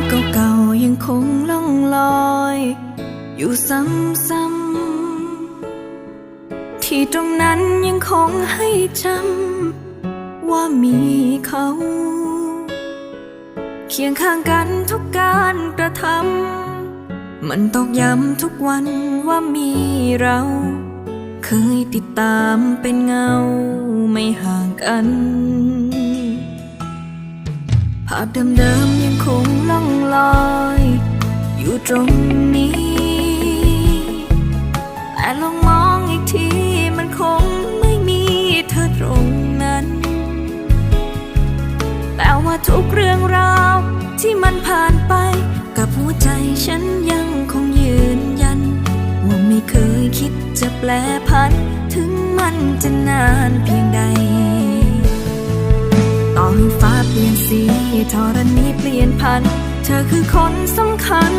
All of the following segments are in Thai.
พเก่าๆยังคงล่องลอย อยู่ซ้ำๆ ที่ตรงนั้นยังคงให้จำว่ามีเขา เคียงข้างกันทุกการกระทำมันตอกย้ำทุกวันว่ามีเรา เคยติดตามเป็นเงาไม่ห่างกัน ภาพเดิมๆยังคงล่องลอย อยู่ตรงนี้ แต่ลองมองอีกทีมันคงไม่มีเธอตรงนั้น แต่ว่าทุกเรื่องราวที่มันผ่านไป กับหัวใจฉันยังคงยืนยัน ว่าไม่เคยคิดจะแปลพัน ถึงมันจะนานเพียงใด ต่อให้ฟ้า เปลี่ยนสีธรณีเปลี่ยนพัน เธอคือคนสำคัญ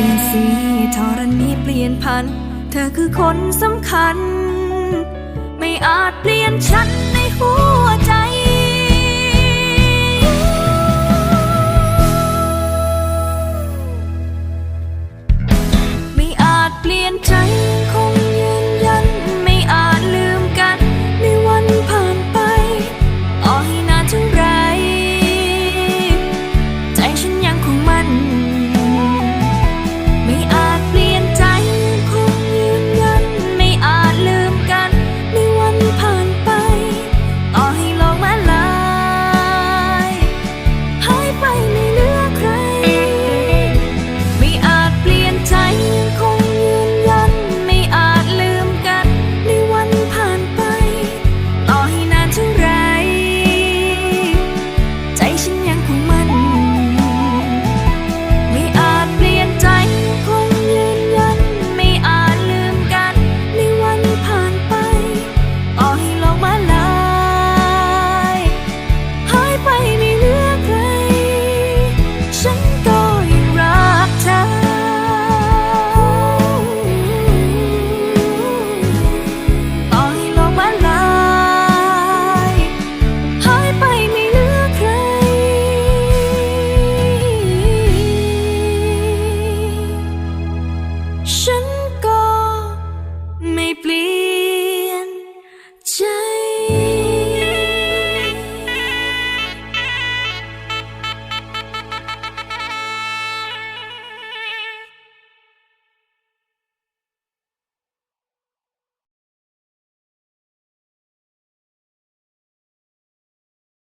ปลี่ยนสีธรณีเปลี่ยนพัน เธอคือคนสำคัญ ไม่อาจเปลี่ยนฉัน